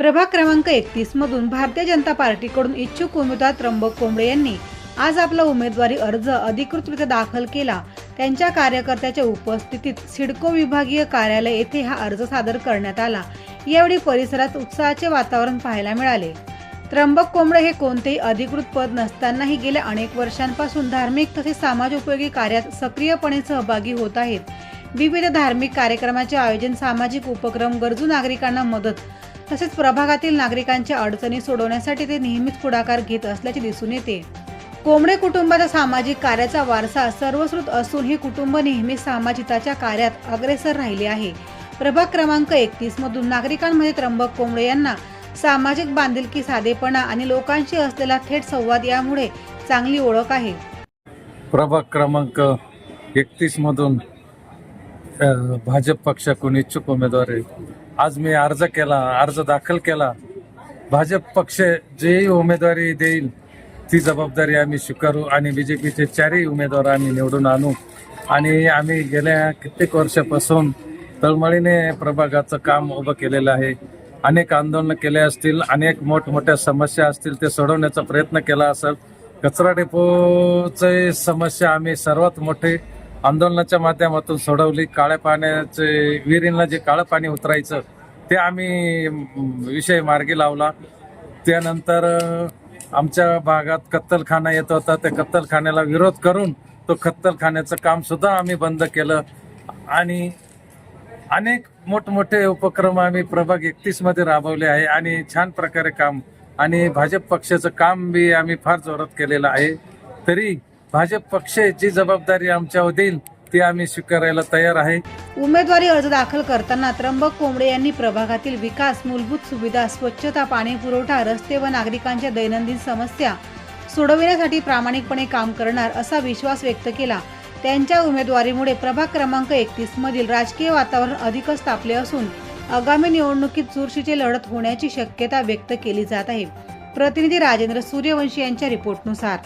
प्रभाग क्रमांक एकतीस मधून भारतीय जनता पार्टीकडून इच्छुक उमेदवार त्र्यंबक कोंबडे यांनी आज आपला उमेदवारी अर्ज अधिकृतरित्या दाखल केला. त्यांच्या कार्यकर्त्याच्या उपस्थितीत सिडको विभागीय कार्यालय येथे हा अर्ज सादर करण्यात आला. यावेळी परिसरात उत्साहाचे वातावरण पाहायला मिळाले. त्र्यंबक कोंबडे हे कोणतेही अधिकृत पद नसतानाही गेल्या अनेक वर्षांपासून धार्मिक तसेच समाजोपयोगी कार्यात सक्रियपणे सहभागी होत आहेत. विविध धार्मिक कार्यक्रमाचे आयोजन सामाजिक उपक्रम गरजू नागरिकांना मदत तसेच प्रभागातील नागरिकांच्या अडचणी सोडवण्यासाठी ते नेहमीच पुढाकार घेत असल्याचे दिसून येते. कोंबडे कुटुंबाचा सामाजिक कार्याचा वारसा सर्वश्रुत असून हे कुटुंब नेहमी सामाजिकाच्या कार्यात अग्रेसर राहिले आहे. प्रभाग क्रमांक एकतीस मधून नागरिकांमध्ये त्र्यंबक कोंबडे यांना सामाजिक बांधिलकी साधेपणा आणि लोकांशी असलेला थेट संवाद यामुळे चांगली ओळख आहे. प्रभाग क्रमांक एकतीसमधून भाजप पक्षाकडून इच्छुक उमेदवार आहे आज मी अर्ज केला अर्ज दाखल केला. भाजप पक्ष जेही उमेदवारी देईल ती जबाबदारी आम्ही स्वीकारू आणि बी जे पीचे चारही उमेदवार आम्ही निवडून आणू. आणि आम्ही गेल्या कित्येक वर्षापासून तळमळीने प्रभागाचं काम उभं केलेलं आहे. अनेक आंदोलनं केले असतील अनेक मोठमोठ्या समस्या असतील ते सोडवण्याचा प्रयत्न केला असेल. कचरा डेपोचे समस्या आम्ही सर्वात मोठे आंदोलनाच्या माध्यमातून सोडवली. काळ्या पाण्याचे विहिरींना जे काळं पाणी उतरायचं ते आम्ही विषय मार्गी लावला. त्यानंतर आमच्या भागात कत्तलखाना येत होता. त्या कत्तलखान्याला विरोध करून तो कत्तलखान्याचं काम सुद्धा आम्ही बंद केलं. आणि अनेक मोठमोठे उपक्रम आम्ही प्रभाग एकतीसमध्ये राबवले आहे आणि छान प्रकारे काम आणि भाजप पक्षाचं काम बी आम्ही फार जोरात केलेलं आहे. तरी भाजप पक्ष जी जबाबदारी आमच्यावर देईल ती आम्ही स्वीकारायला तयार आहे. उमेदवारी अर्ज दाखल करताना त्र्यंबक कोंबडे यांनी प्रभागातील विकास मूलभूत सुविधा स्वच्छता पाणी पुरवठा रस्ते व नागरिकांच्या दैनंदिन समस्या सोडविण्यासाठी प्रामाणिकपणे काम करणार असा विश्वास व्यक्त केला. त्यांच्या उमेदवारीमुळे प्रभाग क्रमांक एकतीस मधील राजकीय वातावरण अधिकच तापले असून आगामी निवडणुकीत चुरशीची लढत होण्याची शक्यता व्यक्त केली जात आहे. प्रतिनिधी राजेंद्र सूर्यवंशी यांच्या रिपोर्टनुसार.